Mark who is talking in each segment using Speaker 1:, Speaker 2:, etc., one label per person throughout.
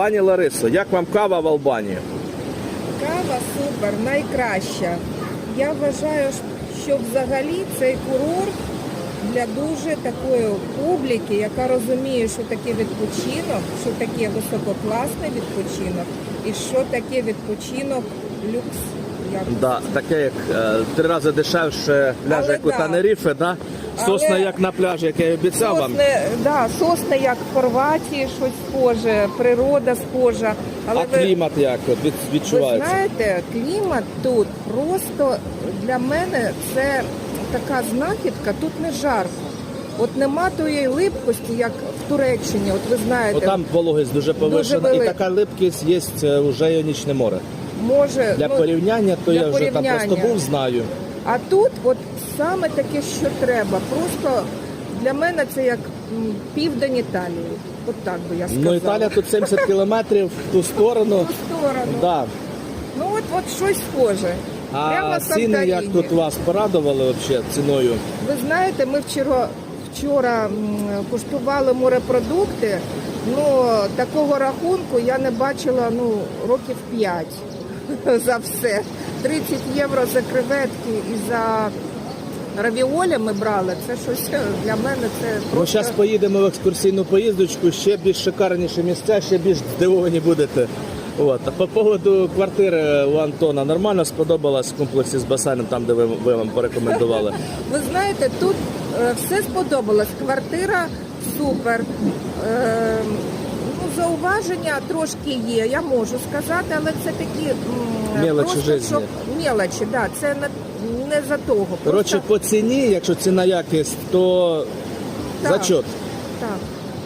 Speaker 1: Пані Ларисо, як вам кава в Албанії?
Speaker 2: Кава супер, найкраща. Я вважаю, що взагалі цей курорт для дуже такої публіки, яка розуміє, що таке відпочинок, що таке висококласний відпочинок і що таке відпочинок люкс.
Speaker 1: Да, таке як е, три рази дешевше пляж,
Speaker 2: Але
Speaker 1: як у
Speaker 2: да.
Speaker 1: Танеріфе, да? Сосна
Speaker 2: Але-
Speaker 1: як на пляжі, як я і обіцяв вам.
Speaker 2: Сосни, да, сосни, як в Хорватії, щось схоже, природа схожа. Але
Speaker 1: А
Speaker 2: ви-
Speaker 1: клімат як от від,
Speaker 2: Ви
Speaker 1: відчувається?
Speaker 2: знаєте, клімат тут просто для мене це така знахідка, тут не жарко. От нема тої липкості, як в Туреччині. От ви знаєте,
Speaker 1: О, там вологість дуже повишена і
Speaker 2: велика.
Speaker 1: така липкість є е, вже Іонічне море.
Speaker 2: Може
Speaker 1: Для
Speaker 2: ну,
Speaker 1: порівняння, то
Speaker 2: для
Speaker 1: я вже там просто був, знаю.
Speaker 2: А тут от саме таке, що треба. Просто для мене це як м, південь Італії. От так би я сказала.
Speaker 1: Ну, Італія тут 70 кілометрів в ту сторону.
Speaker 2: В ту сторону.
Speaker 1: Да.
Speaker 2: Ну от, от щось схоже. Прямо
Speaker 1: А ціни як тут вас порадували взагалі ціною?
Speaker 2: Ви знаєте, ми вчора, вчора м, куштували морепродукти. Ну, такого рахунку я не бачила ну, років 5 за все. 30 євро за креветки і за равіолі ми брали. Це щось для мене це
Speaker 1: Ну,
Speaker 2: просто...
Speaker 1: зараз поїдемо в екскурсійну поїздочку, ще більш шикарніші місця, ще більш здивовані будете. От. А по поводу квартири у Антона нормально сподобалась в комплексі з басейном, там, де ви, ви вам порекомендували.
Speaker 2: Ви знаєте, тут е, все сподобалось. Квартира супер. Е, зауваження трошки є, я можу сказати, але це такі м,
Speaker 1: Мелочі
Speaker 2: просто, щоб- мелочі, да, це не, не за того.
Speaker 1: Коротше,
Speaker 2: Просто-
Speaker 1: по ціні, якщо ціна якість, то
Speaker 2: Так.
Speaker 1: зачот.
Speaker 2: так,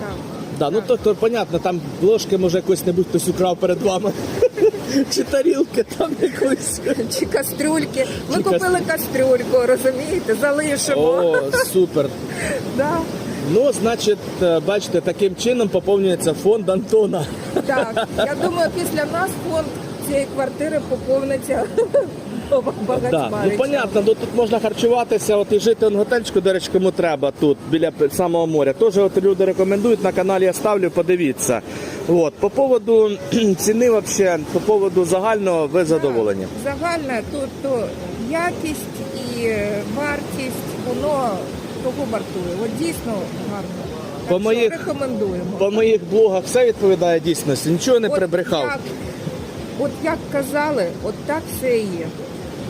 Speaker 2: так.
Speaker 1: Да, ну то, то понятно, там ложки може якось небудь хтось украв перед вами. Чи тарілки там якось.
Speaker 2: Чи кастрюльки. Ми
Speaker 1: Чи
Speaker 2: купили кастрюльку, розумієте, залишимо.
Speaker 1: О, супер.
Speaker 2: Да,
Speaker 1: Ну, значить, е, бачите, таким чином поповнюється фонд Антона.
Speaker 2: так. Я думаю, після нас фонд цієї квартири поповниться багатьма
Speaker 1: Да. Ну
Speaker 2: речами.
Speaker 1: понятно, ну, тут можна харчуватися, от і жити в готельчику, до речі, кому треба тут, біля самого моря. Теж от люди рекомендують, на каналі я ставлю, подивіться. От. По поводу ціни, вообще, по поводу загального, ви задоволені.
Speaker 2: Загальна тут то якість і вартість, воно того вартує. От дійсно гарно. Так
Speaker 1: По
Speaker 2: що
Speaker 1: моїх-
Speaker 2: рекомендуємо.
Speaker 1: По моїх блогах все відповідає дійсності, нічого не
Speaker 2: От
Speaker 1: прибрехав.
Speaker 2: Як, от як казали, от так все і є.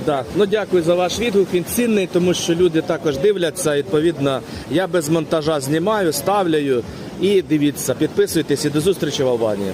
Speaker 1: Да. Ну дякую за ваш відгук. Він цінний, тому що люди також дивляться. Відповідно, я без монтажа знімаю, ставляю. І дивіться, підписуйтесь і до зустрічі в Албанії.